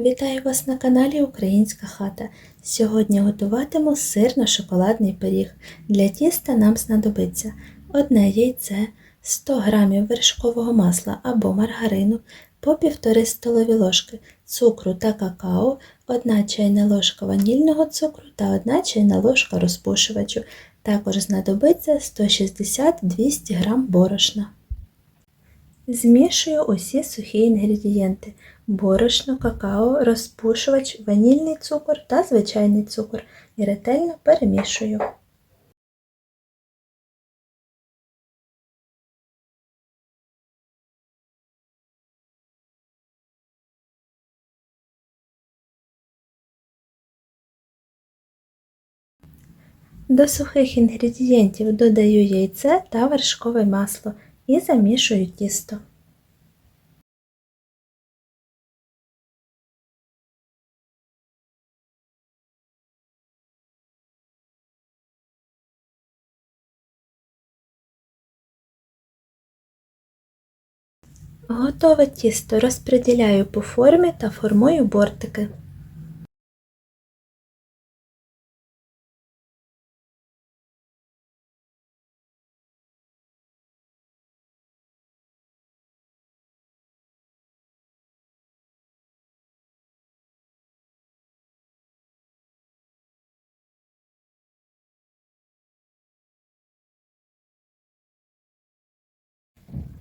Вітаю вас на каналі Українська хата. Сьогодні готуватиму сирно-шоколадний пиріг. Для тіста нам знадобиться одне яйце, 100 г вершкового масла або маргарину, по 1,5 столові ложки цукру та какао, 1 чайна ложка ванільного цукру та 1 чайна ложка розпушувачу. Також знадобиться 160-200 г борошна. Змішую усі сухі інгредієнти: борошно, какао, розпушувач, ванільний цукор та звичайний цукор і ретельно перемішую. До сухих інгредієнтів додаю яйце та вершкове масло і замішую тісто. Готове тісто розподіляю по формі та формую бортики.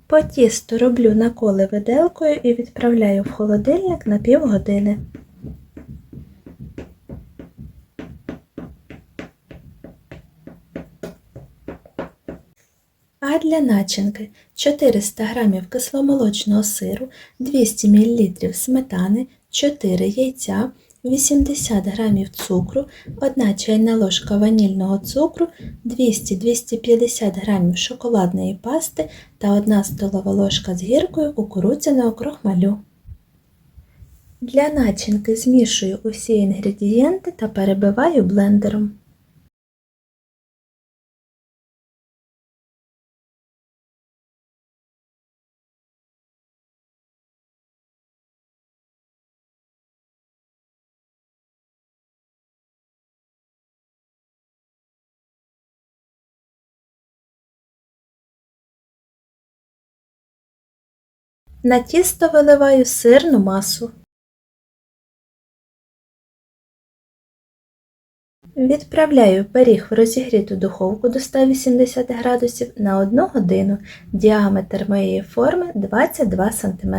По тісту роблю наколи виделкою і відправляю в холодильник на півгодини. А для начинки 400 г кисломолочного сиру, 200 мл сметани, 4 яйця, 80 г цукру, 1 чайна ложка ванільного цукру, 200-250 г шоколадної пасти та 1 столова ложка з гіркою кукурудзяного крохмалю. Для начинки змішую усі інгредієнти та перебиваю блендером. На тісто виливаю сирну масу. Відправляю пиріг в розігріту духовку до 180 градусів на 1 годину. Діаметр моєї форми 22 см.